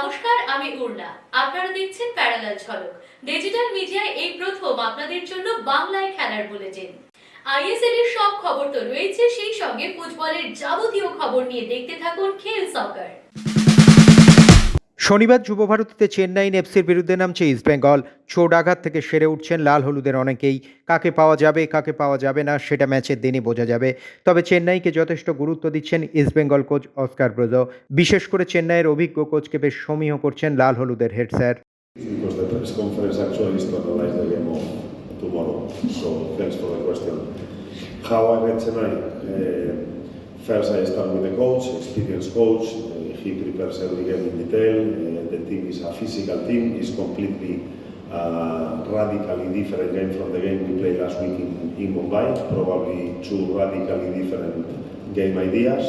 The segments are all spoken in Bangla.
নমস্কার, আমি উর্না আপনারা দেখছেন প্যারালাল ঝলক। ডিজিটাল মিডিয়ায় এই প্রথম আপনাদের জন্য বাংলায় খেলার বুলেটিন। আইএসএল এর সব খবর তো রয়েছে, সেই সঙ্গে ফুটবলের যাবতীয় খবর নিয়ে দেখতে থাকুন খেল সকার শনিবার যুবভারতীতে চেন্নাইন এফসির বিরুদ্ধে নামছে ইস্টবেঙ্গল চোট থেকে সেরে উঠছেন লাল হলুদের অনেকেই কাকে পাওয়া যাবে কাকে পাওয়া যাবে না সেটা ম্যাচের দিনই বোঝা যাবে তবে চেন্নাইকে যথেষ্ট গুরুত্ব দিচ্ছেন ইস্টবেঙ্গল কোচ অস্কার ব্রোজো বিশেষ করে চেন্নাইয়ের অভিজ্ঞ কোচকে বেশ সমীহ করছেন লাল হলুদের head sir. How I met tonight? Uh, first, I start with the coach, experienced coach. he prepares every game in detail. Uh, the team is a physical team. It's completely uh, radically different game from the game we played last week in, in Mumbai. Probably two radically different game ideas,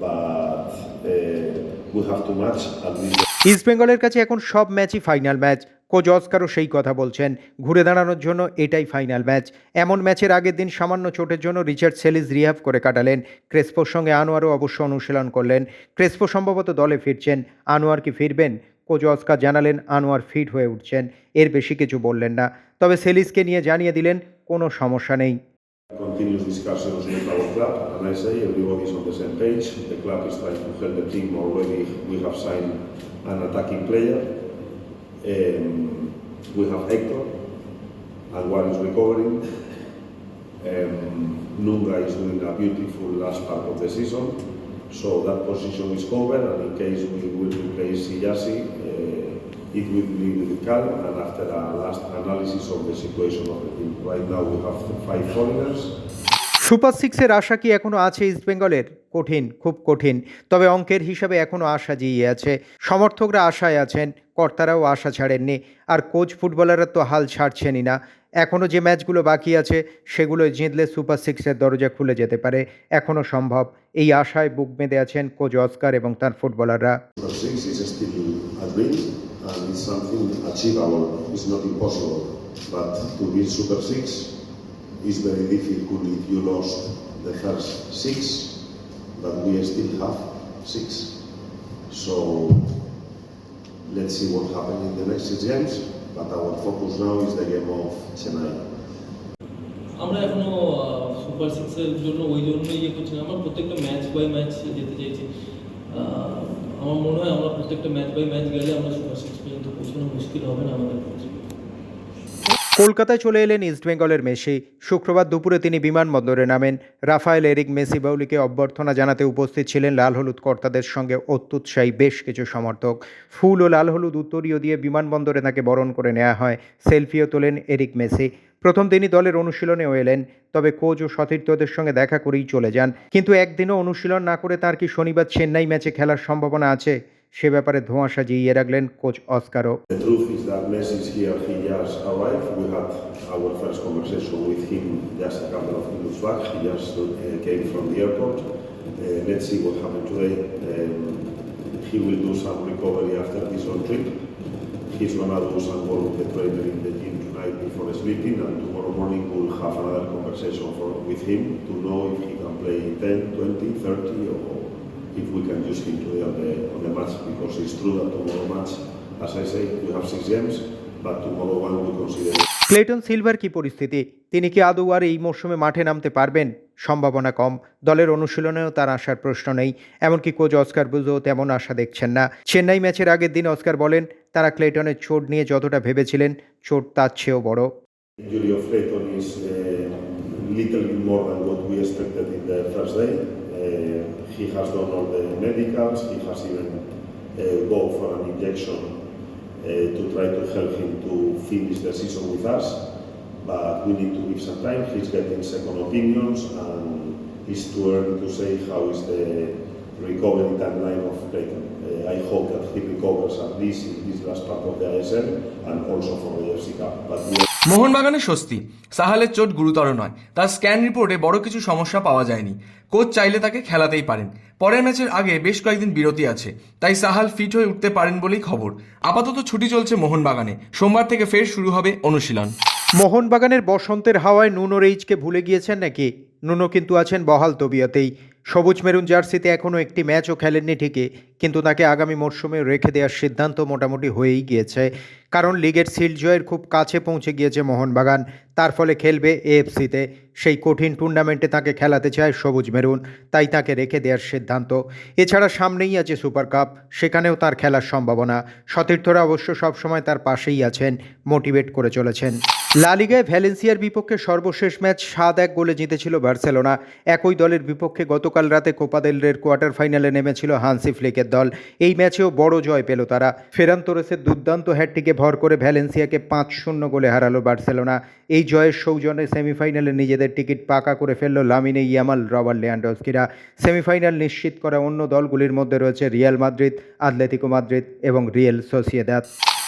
but uh, we have to match at least. ইস্টবেঙ্গলের কাছে এখন সব ম্যাচই ফাইনাল ম্যাচ কোচ অস্কারও সেই কথা বলছেন ঘুরে দাঁড়ানোর জন্য এটাই ফাইনাল ম্যাচ। এমন ম্যাচের আগের দিন সামান্য চোটের জন্য রিচার্ড সেলিস রিহাব করে কাটালেন। ক্রেসপোর সঙ্গে আনোয়ারও অবশ্য অনুশীলন করলেন। ক্রেসপো সম্ভবত দলে ফিরছেন। আনোয়ার কি ফিরবেন? কোচ অস্কার জানালেন আনোয়ার ফিট হয়ে উঠছেন। এর বেশি কিছু বললেন না। তবে সেলিসকে নিয়ে জানিয়ে দিলেন কোনো সমস্যা নেই। Continuous discussions with our club, and I say everybody's on the same page. The club is trying to help the team already. We have signed an attacking player. Um, we have Hector, and one is recovering. Um, Nunga is doing a beautiful last part of the season, so that position is covered. And in case we will replace Siyasi, uh, it will be with Cal. And after a last analysis of the situation of the team, right now we have five foreigners. Super সিক্সের আশা কি এখনও আছে ইস্টবেঙ্গলের কঠিন খুব কঠিন। তবে অঙ্কের হিসাবে এখনও আশা জিয়ে আছে। সমর্থকরা আশায় আছেন কর্তারাও আশা ছাড়েননি। আর কোচ ফুটবলাররা তো হাল ছাড়ছেনই না। এখনও যে ম্যাচগুলো বাকি আছে সেগুলো জিতলে সুপার সিক্সের দরজা খুলে যেতে পারে। এখনও সম্ভব। এই আশায় বুক বেঁধে আছেন কোচ অস্কার এবং তার ফুটবলাররা। But to Super 6, It's very difficult if you lost the first six, but we still have six. So let's see what happens in the next six games, but our focus now is the game of Chennai. আমরা এখনো সুপার সিক্সের জন্য ওই জন্য ইয়ে করছি আমরা প্রত্যেকটা ম্যাচ বাই ম্যাচ যেতে চাইছি আমার মনে হয় আমরা প্রত্যেকটা ম্যাচ বাই ম্যাচ গেলে আমরা সুপার সিক্স পর্যন্ত পৌঁছানো মুশকিল হবে না আমাদের কলকাতায় চলে এলেন ইস্টবেঙ্গলের মেসি। শুক্রবার দুপুরে তিনি বিমানবন্দরে নামেন। রাফায়েল, এরিক মেসি বাউলিকে অভ্যর্থনা জানাতে উপস্থিত ছিলেন লাল হলুদ কর্তাদের সঙ্গে অত্যুৎসাহী বেশ কিছু সমর্থক। ফুল ও লাল হলুদ উত্তরীয় দিয়ে বিমানবন্দরে তাকে বরণ করে নেওয়া হয়। সেলফিও তোলেন এরিক মেসি। প্রথম তিনি দলের অনুশীলনেও এলেন, তবে কোচ ও সতীর্থদের সঙ্গে দেখা করেই চলে যান। কিন্তু একদিনও অনুশীলন না করে তার কি শনিবার চেন্নাই ম্যাচে খেলার সম্ভাবনা আছে? সে ব্যাপারে ধোঁয়াশা জিইয়ে রাখলেন coach অস্কারও The truth is that Messi is here, he just arrived. We had our first conversation with him just a couple of minutes back. He just uh, came from the airport. Uh, let's see what happened today. Um, he will do some recovery after this long trip. He's gonna do some work with the trainer in the gym tonight before sleeping, and tomorrow morning we'll have another conversation for, with him to know if he can play 10, 20, 30, or if we can use him today on the, on the match, because it's true that tomorrow match, as I say, we have six games, but tomorrow one we consider Clayton silver কি পরিস্থিতি তিনি কি আদৌ আর এই মরশুমে মাঠে নামতে পারবেন সম্ভাবনা কম দলের অনুশীলনেও তার আসার প্রশ্ন নেই এমনকি কোচ অস্কার বুঝো তেমন আশা দেখছেন না চেন্নাই ম্যাচের আগের দিন অস্কার বলেন তারা ক্লেটনের চোট নিয়ে যতটা ভেবেছিলেন চোট তার চেয়েও বড় little bit more than what we expected in the first day. He has done all the medicals, he has even uh, go for an injection uh, to try to help him to finish the season with us. But we need to give some time. He's getting second opinions, and it's too early to say how is the recovery timeline of Clayton. Uh, I hope that he recovers at least in this last part of the ISL and also for the FC Cup. But we মোহনবাগানে স্বস্তি। সাহালের চোট গুরুতর নয়। তার স্ক্যান রিপোর্টে বড় কিছু সমস্যা পাওয়া যায়নি। কোচ চাইলে তাকে খেলাতেই পারেন। পরের ম্যাচের আগে বেশ কয়েকদিন বিরতি আছে। তাই সাহাল ফিট হয়ে উঠতে পারেন বলেই খবর। আপাতত ছুটি চলছে মোহনবাগানে। সোমবার থেকে ফের শুরু হবে অনুশীলন। মোহনবাগানের বসন্তের হাওয়ায় নুনো রেইজকে ভুলে গিয়েছেন নাকি? নুনো কিন্তু আছেন বহাল তবিয়তেই। সবুজ মেরুন জার্সিতে এখনও একটি ম্যাচও খেলেননি ঠিকই, কিন্তু তাকে আগামী মরশুমে রেখে দেওয়ার সিদ্ধান্ত মোটামুটি হয়েই গিয়েছে। কারণ লিগের সিল জয়ের খুব কাছে পৌঁছে গিয়েছে মোহনবাগান, তার ফলে খেলবে এএফসিতে। সেই কঠিন টুর্নামেন্টে তাকে খেলাতে চায় সবুজ মেরুন, তাই তাকে রেখে দেওয়ার সিদ্ধান্ত। এছাড়া সামনেই আছে সুপার কাপ, সেখানেও তার খেলার সম্ভাবনা। সতীর্থরা অবশ্য সবসময় তার পাশেই আছেন, মোটিভেট করে চলেছেন। লা লিগায় ভ্যালেন্সিয়ার বিপক্ষে সর্বশেষ ম্যাচ সাত এক গোলে জিতেছিল বার্সেলোনা। একই দলের বিপক্ষে গতকাল রাতে কোপা দেল রের কোয়ার্টার ফাইনালে নেমেছিল হানসি ফ্লিকের দল। এই ম্যাচেও বড় জয় পেল তারা। ফেরান তোরেসের দুর্দান্ত হ্যাটটিকে ভর করে ভ্যালেন্সিয়াকে পাঁচ শূন্য গোলে হারালো বার্সেলোনা। এই জয়ের সৌজন্যে সেমিফাইনালে নিজেদের টিকিট পাকা করে ফেলল লামিনে ইয়ামাল, রবার্ট লেয়ান্ডস্কিরা। সেমিফাইনাল নিশ্চিত করা অন্য দলগুলির মধ্যে রয়েছে রিয়াল মাদ্রিদ, আতলেতিকো মাদ্রিদ এবং রিয়েল সোসিয়েদাদ।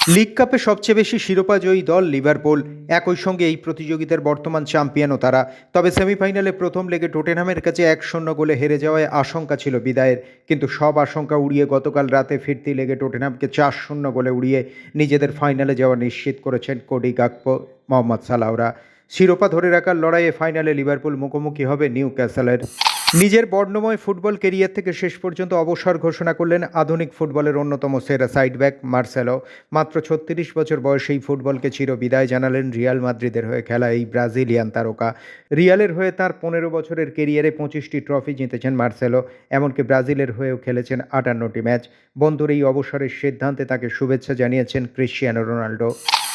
লিগ কাপে সবচেয়ে বেশি শিরোপা জয়ী দল লিভারপুল একই সঙ্গে এই প্রতিযোগিতার বর্তমান চ্যাম্পিয়নও তারা। তবে সেমিফাইনালে প্রথম লেগে টোটেনহামের কাছে এক শূন্য গোলে হেরে যাওয়ায় আশঙ্কা ছিল বিদায়ের। কিন্তু সব আশঙ্কা উড়িয়ে গতকাল রাতে ফিরতি লেগে টোটেনহামকে চার শূন্য গোলে উড়িয়ে নিজেদের ফাইনালে যাওয়া নিশ্চিত করেছেন কোডি গাকপো মোহাম্মদ সালাহরা। শিরোপা ধরে রাখার লড়াইয়ে ফাইনালে লিভারপুল মুখোমুখি হবে নিউ ক্যাসেলের নিজের বর্ণময় ফুটবল কেরিয়ার থেকে শেষ পর্যন্ত অবসর ঘোষণা করলেন আধুনিক ফুটবলের অন্যতম সেরা সাইড ব্যাক মার্সেলো। মাত্র ছত্রিশ বছর বয়সেই ফুটবলকে চির বিদায় জানালেন রিয়াল মাদ্রিদের হয়ে খেলা এই ব্রাজিলিয়ান তারকা। রিয়ালের হয়ে তার পনেরো বছরের কেরিয়ারে পঁচিশটি ট্রফি জিতেছেন মার্সেলো, এমনকি ব্রাজিলের হয়েও খেলেছেন আটান্নটি ম্যাচ বন্ধুর এই অবসরের সিদ্ধান্তে তাকে শুভেচ্ছা জানিয়েছেন ক্রিশ্চিয়ানো রোনাল্ডো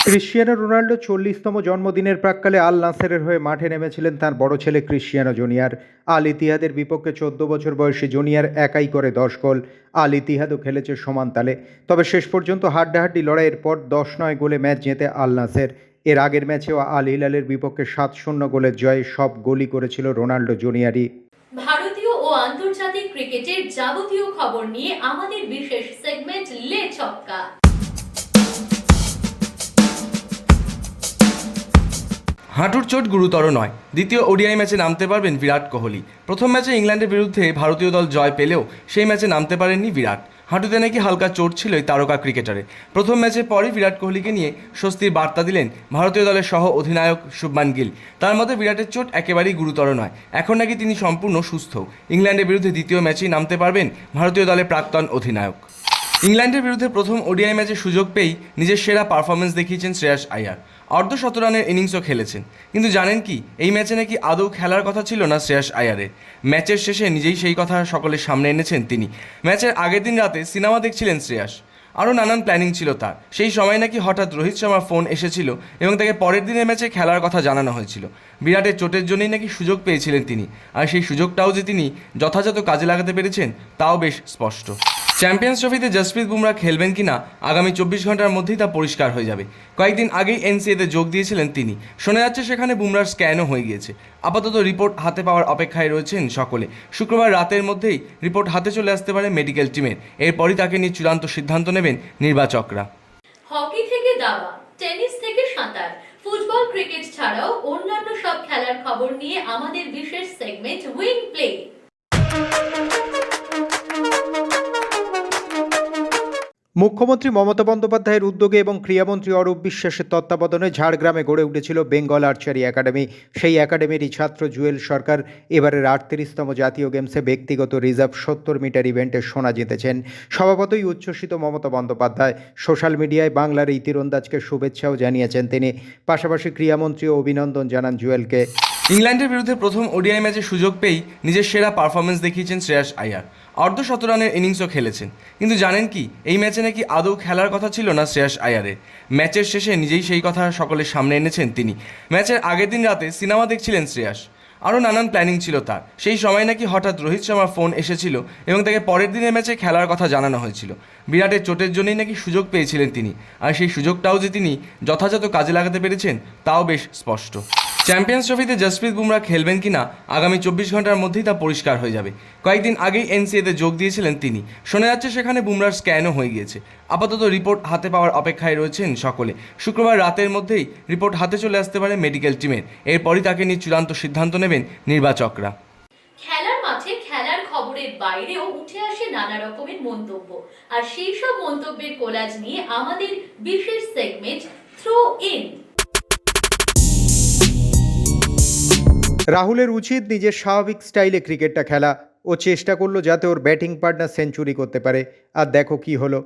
ক্রিশ্চিয়ানো রোনাল্ডো চল্লিশতম জন্মদিনের প্রাক্কালে আল নাসেরের হয়ে মাঠে নেমেছিলেন তার বড় ছেলে ক্রিশ্চিয়ানো জুনিয়র। আল ইতিহাদের বিপক্ষে চোদ্দ বছর বয়সী জুনিয়র একাই করে দশ গোল। আল ইতিহাদও খেলেছে সমান তালে। তবে শেষ পর্যন্ত হাড্ডাহাড্ডি লড়াইয়ের পর দশ নয় গোলে ম্যাচ জেতে আল নাসের। এর আগের ম্যাচেও আল হিলালের বিপক্ষে সাত শূন্য গোলের জয়ে সব গোলই করেছিল রোনাল্ডো জুনিয়রই। ভারতীয় ও আন্তর্জাতিক ক্রিকেটের যাবতীয় খবর নিয়ে আমাদের বিশেষ সেগমেন্ট লে ছক্কা। হাঁটুর চোট গুরুতর নয়। দ্বিতীয় ওডিআই ম্যাচে নামতে পারবেন বিরাট কোহলি। প্রথম ম্যাচে ইংল্যান্ডের বিরুদ্ধে ভারতীয় দল জয় পেলেও সেই ম্যাচে নামতে পারেননি বিরাট। হাঁটুতে নাকি হালকা চোট ছিল এই তারকা ক্রিকেটারে প্রথম ম্যাচের পরই বিরাট কোহলিকে নিয়ে স্বস্তির বার্তা দিলেন ভারতীয় দলের সহ অধিনায়ক শুভমান গিল। তার মতে বিরাটের চোট একেবারেই গুরুতর নয়। এখন নাকি তিনি সম্পূর্ণ সুস্থ। ইংল্যান্ডের বিরুদ্ধে দ্বিতীয় ম্যাচেই নামতে পারবেন ভারতীয় দলের প্রাক্তন অধিনায়ক। ইংল্যান্ডের বিরুদ্ধে প্রথম ওডিআই ম্যাচে সুযোগ পেয়েই নিজের সেরা পারফরমেন্স দেখিয়েছেন শ্রেয়াস আয়ার। অর্ধ শতরানের ইনিংসও খেলেছেন। কিন্তু জানেন কি, এই ম্যাচে নাকি আদৌ খেলার কথা ছিল না শ্রেয়াস আয়ারের ম্যাচের শেষে নিজেই সেই কথা সকলের সামনে এনেছেন তিনি। ম্যাচের আগের দিন রাতে সিনেমা দেখছিলেন শ্রেয়াস। আরও নানান প্ল্যানিং ছিল তার। সেই সময় নাকি হঠাৎ রোহিত শর্মার ফোন এসেছিল এবং তাকে পরের দিনের ম্যাচে খেলার কথা জানানো হয়েছিল। বিরাটের চোটের জন্যই নাকি সুযোগ পেয়েছিলেন তিনি। আর সেই সুযোগটাও যে তিনি যথাযথ কাজে লাগাতে পেরেছেন, তাও বেশ স্পষ্ট। চ্যাম্পিয়ন্স ট্রফিতে জসপ্রীত বুমরা খেলবেন কিনা আগামী চব্বিশ ঘণ্টার মধ্যেই তা পরিষ্কার হয়ে যাবে। কয়েকদিন আগেই এনসিএতে যোগ দিয়েছিলেন তিনি। শোনা যাচ্ছে সেখানে বুমরার স্ক্যানও হয়ে গিয়েছে। আপাতত রিপোর্ট হাতে পাওয়ার অপেক্ষায় রয়েছেন সকলে। শুক্রবার রাতের মধ্যেই রিপোর্ট হাতে চলে আসতে পারে মেডিকেল টিমের। এরপরই তাকে নিয়ে চূড়ান্ত সিদ্ধান্ত নেবেন নির্বাচকরা। হকি থেকে দাবা, টেনিস থেকে সাঁতার, ফুটবল, ক্রিকেট ছাড়াও অন্যান্য সব খেলার খবর নিয়ে আমাদের বিশেষ সেগমেন্ট উইং প্লে মুখ্যমন্ত্রী মমতা বন্দ্যোপাধ্যায়ের উদ্যোগে এবং ক্রীড়ামন্ত্রী অরূপ বিশ্বাসের তত্ত্বাবধানে ঝাড়গ্রামে গড়ে উঠেছিল বেঙ্গল আর্চারি একাডেমি। সেই একাডেমিরই ছাত্র জুয়েল সরকার এবারের আটত্রিশতম জাতীয় গেমসে ব্যক্তিগত রিজার্ভ সত্তর মিটার ইভেন্টে সোনা জিতেছেন। স্বভাবতই উচ্ছ্বসিত মমতা বন্দ্যোপাধ্যায়। সোশ্যাল মিডিয়ায় বাংলার এই তীরন্দাজকে শুভেচ্ছাও জানিয়েছেন তিনি। পাশাপাশি ক্রীড়ামন্ত্রীও অভিনন্দন জানান জুয়েলকে। ইংল্যান্ডের বিরুদ্ধে প্রথম ওডিআই ম্যাচে সুযোগ পেয়েই নিজের সেরা পারফরমেন্স দেখিয়েছেন শ্রেয়াস আয়ার। অর্ধ শতরানের ইনিংসও খেলেছেন। কিন্তু জানেন কি, এই ম্যাচে নাকি আদৌ খেলার কথা ছিল না শ্রেয়াস আয়ারের ম্যাচের শেষে নিজেই সেই কথা সকলের সামনে এনেছেন তিনি। ম্যাচের আগের দিন রাতে সিনেমা দেখছিলেন শ্রেয়াস। আরও নানান প্ল্যানিং ছিল তার। সেই সময় নাকি হঠাৎ রোহিত শর্মার ফোন এসেছিল এবং তাকে পরের দিনের ম্যাচে খেলার কথা জানানো হয়েছিল। বিরাটের চোটের জন্যই নাকি সুযোগ পেয়েছিলেন তিনি। আর সেই সুযোগটাও যে তিনি যথাযথ কাজে লাগাতে পেরেছেন, তাও বেশ স্পষ্ট। চ্যাম্পিয়ন্স ট্রফিতে জসপ্রীত বুমরা খেলবেন কিনা আগামী চব্বিশ ঘণ্টার মধ্যেই তা পরিষ্কার হয়ে যাবে। কয়েকদিন আগেই এনসিএতে যোগ দিয়েছিলেন তিনি। শোনা যাচ্ছে সেখানে বুমরার স্ক্যানও হয়ে গিয়েছে। আপাতত রিপোর্ট হাতে পাওয়ার অপেক্ষায় রয়েছেন সকলে। শুক্রবার রাতের মধ্যেই রিপোর্ট হাতে চলে আসতে পারে মেডিকেল টিমের। এরপরই তাকে নিয়ে চূড়ান্ত সিদ্ধান্ত নেবেন নির্বাচকরা। খেলার মাঠে খেলার খবরের বাইরেও উঠে আসে নানা রকমের মন্তব্য। আর সেই সব মন্তব্যের কোলাজ নিয়ে আমাদের বিশেষ সেগমেন্ট থ্রো ইন রাহুলের উচিত নিজের স্বাভাবিক স্টাইলে ক্রিকেটটা খেলা ও চেষ্টা করল যাতে ওর ব্যাটিং পার্টনার সেঞ্চুরি করতে পারে। আর দেখো কি হলো।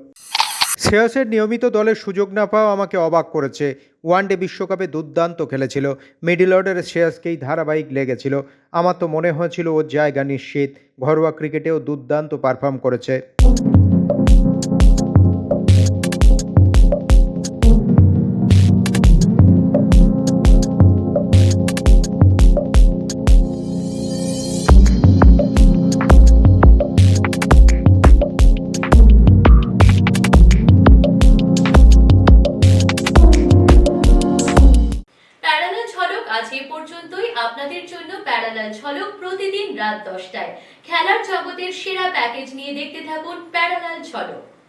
শ্রেয়সের নিয়মিত দলের সুযোগ না পাওয়া আমাকে অবাক করেছে। ওয়ানডে বিশ্বকাপে দুর্দান্ত খেলেছিল। মিডিল অর্ডারে শ্রেয়সকেই ধারাবাহিক লেগেছিল। আমার তো মনে হয়েছিল ওর জায়গা নিশ্চিত। ঘরোয়া ক্রিকেটেও দুর্দান্ত পারফর্ম করেছে। প্যাকেজ নিয়ে দেখতে থাকুন প্যারালাল ঝলক